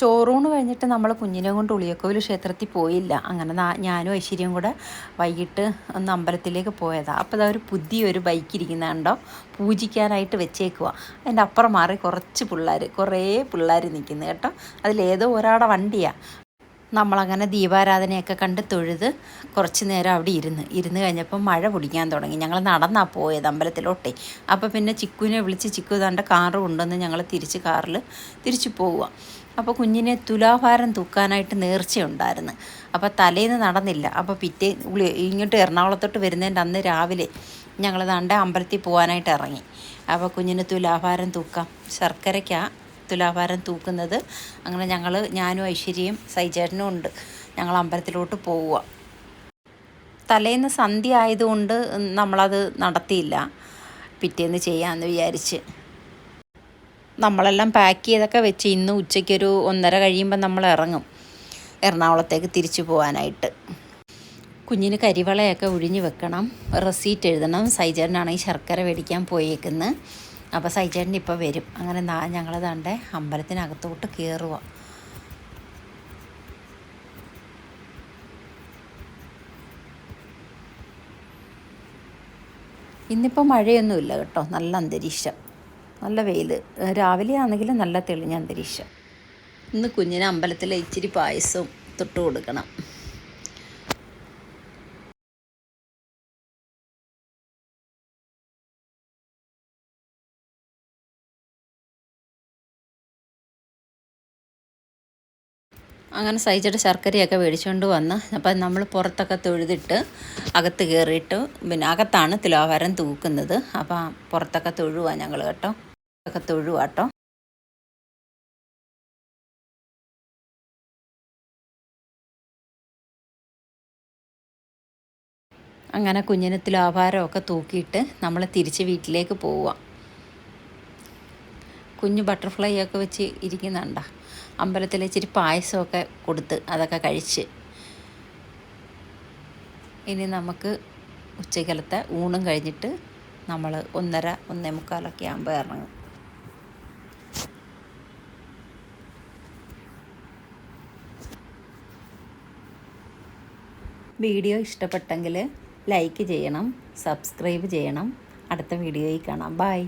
ചോറൂണ് കഴിഞ്ഞിട്ട് നമ്മൾ കുഞ്ഞിനെ കൊണ്ട് ഉളിയക്കോവിൽ ക്ഷേത്രത്തിൽ പോയില്ല. അങ്ങനെ ഞാനും ഐശ്വര്യം കൂടെ വൈകിട്ട് ഒന്ന് അമ്പലത്തിലേക്ക് പോയതാണ് അപ്പോൾ അതൊരു പുതിയൊരു ബൈക്ക് ഇരിക്കുന്നുണ്ടോ? പൂജിക്കാനായിട്ട് വെച്ചേക്കുക അതിന്റെ അപ്പുറം മാറി കുറച്ച് പിള്ളേർ കുറേ പിള്ളേർ നിൽക്കുന്നു കേട്ടോ. അതിലേതോ ഒരാളുടെ വണ്ടിയാണ് നമ്മളങ്ങനെ ദീപാരാധനയൊക്കെ കണ്ട് തൊഴുത് കുറച്ച് നേരം അവിടെ ഇരുന്ന്. ഇരുന്ന് കഴിഞ്ഞപ്പോൾ മഴ പിടിക്കാൻ തുടങ്ങി. ഞങ്ങൾ നടന്നാ പോയത് അമ്പലത്തിലോട്ടെ. അപ്പോൾ പിന്നെ ചിക്കുവിനെ വിളിച്ച് ചിക്കു തന്റെ കാറ് കൊണ്ടുവന്ന് ഞങ്ങൾ തിരിച്ച് കാറിൽ തിരിച്ചു പോവുക അപ്പോൾ കുഞ്ഞിനെ തുലാഭാരം തൂക്കാനായിട്ട് നേർച്ചയുണ്ടായിരുന്നു. അപ്പോൾ തലേന്ന് നടന്നില്ല. അപ്പോൾ പിറ്റേ ഇങ്ങോട്ട് എറണാകുളത്തോട്ട് വരുന്നതിന്റെ അന്ന് രാവിലെ ഞങ്ങൾ ദാണ്ടെ അമ്പലത്തിൽ പോകാനായിട്ട് ഇറങ്ങി അപ്പോൾ കുഞ്ഞിന് തുലാഭാരം തൂക്കാം. ശർക്കരയ്ക്കാണ് തുലാഭാരം തൂക്കുന്നത്. അങ്ങനെ ഞങ്ങൾ ഞാനും ഐശ്വര്യയും സൈചേട്ടനും ഉണ്ട്. ഞങ്ങൾ അമ്പലത്തിലോട്ട് പോവുക തലേന്ന് സന്ധ്യ ആയതുകൊണ്ട് നമ്മളത് നടത്തിയില്ല. പിറ്റേന്ന് ചെയ്യാമെന്ന് വിചാരിച്ച്. നമ്മളെല്ലാം പാക്ക് ചെയ്തൊക്കെ വെച്ച് ഇന്ന് ഉച്ചയ്ക്കൊരു ഒന്നര കഴിയുമ്പോൾ നമ്മൾ ഇറങ്ങും. എറണാകുളത്തേക്ക് തിരിച്ചു പോകാനായിട്ട് കുഞ്ഞിന് കരിവളയൊക്കെ ഒഴിഞ്ഞു വെക്കണം. റെസീറ്റ് എഴുതണം. സൈജറിനാണെങ്കിൽ ശർക്കര മേടിക്കാൻ പോയേക്കുന്നത് അപ്പോൾ സൈജറിന്റെ ഇപ്പോൾ വരും. അങ്ങനെ ഞങ്ങൾ തന്റെ അമ്പലത്തിനകത്തോട്ട് കയറുക ഇന്നിപ്പോൾ മഴയൊന്നുമില്ല കേട്ടോ. നല്ല അന്തരീക്ഷം. നല്ല വെയിൽ രാവിലെ ആണെങ്കിൽ നല്ല തെളിഞ്ഞ അന്തരീക്ഷം. ഇന്ന് കുഞ്ഞിന് അമ്പലത്തിലെ ഇച്ചിരി പായസവും തൊട്ട് കൊടുക്കണം. അങ്ങനെ സഹിച്ചിട്ട് ശർക്കരയൊക്കെ മേടിച്ചുകൊണ്ട് വന്ന് അപ്പം നമ്മൾ പുറത്തൊക്കെ തൊഴുതിട്ട് അകത്ത് കയറിയിട്ട് പിന്നെ അകത്താണ് തിലോഹാരം തൂക്കുന്നത്. അപ്പം പുറത്തൊക്കെ തൊഴുവാ ഞങ്ങൾ കേട്ടോ. ഒക്കെ തൊഴുവാട്ടോ. അങ്ങനെ കുഞ്ഞിന് തിലാഭാരമൊക്കെ തൂക്കിയിട്ട് നമ്മൾ തിരിച്ച് വീട്ടിലേക്ക് പോവുക കുഞ്ഞ് ബട്ടർഫ്ലൈ ഒക്കെ വെച്ച് ഇരിക്കുന്നുണ്ട. അമ്പലത്തിൽ ഇച്ചിരി പായസമൊക്കെ കൊടുത്ത് അതൊക്കെ കഴിച്ച്. ഇനി നമുക്ക് ഉച്ചക്കലത്തെ ഊണും കഴിഞ്ഞിട്ട് നമ്മൾ ഒന്നര ഒന്നേ മുക്കാലൊക്കെ ആകുമ്പോൾ ഇറങ്ങും. വീഡിയോ ഇഷ്ടപ്പെട്ടെങ്കിൽ ലൈക്ക് ചെയ്യണം സബ്സ്ക്രൈബ് ചെയ്യണം. അടുത്ത വീഡിയോയിൽ കാണാം. ബായ്